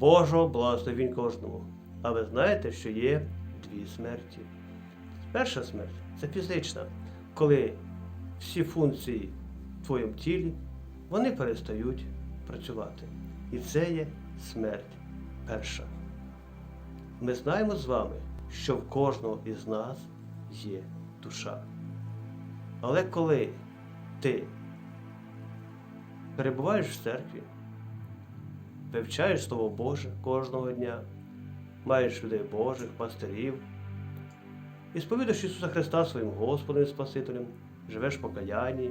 Божого благословінь кожному. А ви знаєте, що є дві смерті. Перша смерть це фізична, коли всі функції в твоєму тілі вони перестають працювати. І це є смерть перша. Ми знаємо з вами, що в кожного із нас є душа. Але коли ти перебуваєш в церкві, вивчаєш Слово Боже кожного дня, маєш людей Божих, пастирів, і сповідуєш Ісуса Христа своїм Господом і Спасителем, живеш в покаянні,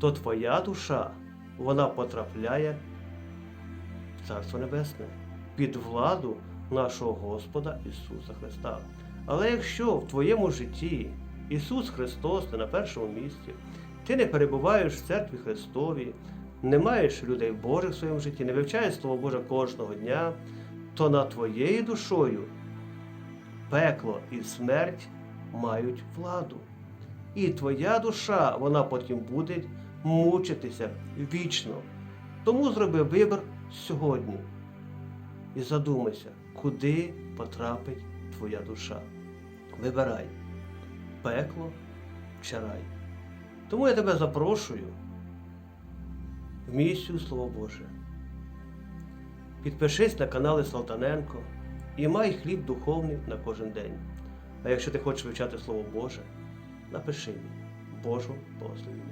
то твоя душа, вона потрапляє в Царство Небесне під владу нашого Господа Ісуса Христа. Але якщо в твоєму житті Ісус Христос не на першому місці, ти не перебуваєш в церкві Христовій, не маєш людей Божих в своєму житті, не вивчаєш Слово Боже кожного дня, то над твоєю душою пекло і смерть мають владу. І твоя душа, вона потім буде мучитися вічно. Тому зроби вибір сьогодні і задумайся, куди потрапить твоя душа. Вибирай пекло чи рай. Тому я тебе запрошую в місію Слово Боже. Підпишись на канали Салтаненко і май хліб духовний на кожен день. А якщо ти хочеш вивчати Слово Боже, напиши мені Божу благословення.